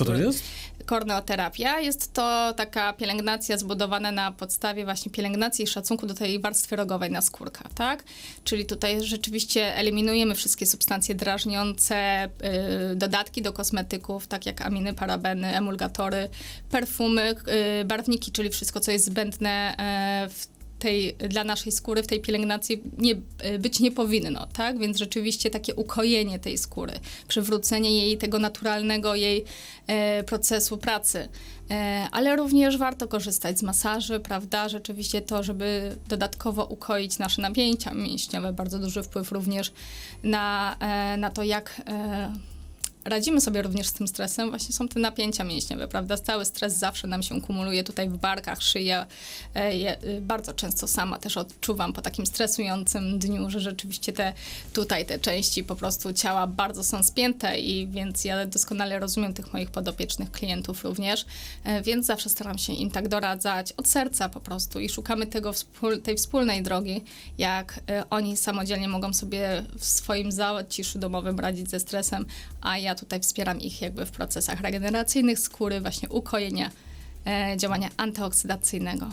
Co to jest? Korneoterapia jest to taka pielęgnacja zbudowana na podstawie właśnie pielęgnacji i szacunku do tej warstwy rogowej na skórkach, tak? Czyli tutaj rzeczywiście eliminujemy wszystkie substancje drażniące, y, dodatki do kosmetyków, tak jak aminy, parabeny, emulgatory, perfumy, y, barwniki, czyli wszystko, co jest zbędne e, w tej, dla naszej skóry w tej pielęgnacji nie, y, być nie powinno, tak? Więc rzeczywiście takie ukojenie tej skóry, przywrócenie jej tego naturalnego jej e, procesu pracy. E, ale również warto korzystać z masaży, prawda? Rzeczywiście to, żeby dodatkowo ukoić nasze napięcia mięśniowe, bardzo duży wpływ również na, e, na to, jak e, radzimy sobie również z tym stresem, właśnie są te napięcia mięśniowe, prawda? Cały stres zawsze nam się kumuluje tutaj w barkach, szyja. E, ja, y, bardzo często sama też odczuwam po takim stresującym dniu, że rzeczywiście te tutaj te części po prostu ciała bardzo są spięte i więc ja doskonale rozumiem tych moich podopiecznych klientów również, e, więc zawsze staram się im tak doradzać od serca po prostu i szukamy tego wspól, tej wspólnej drogi, jak e, oni samodzielnie mogą sobie w swoim zaciszu domowym radzić ze stresem, a ja tutaj wspieram ich jakby w procesach regeneracyjnych skóry, właśnie ukojenia, e, działania antyoksydacyjnego.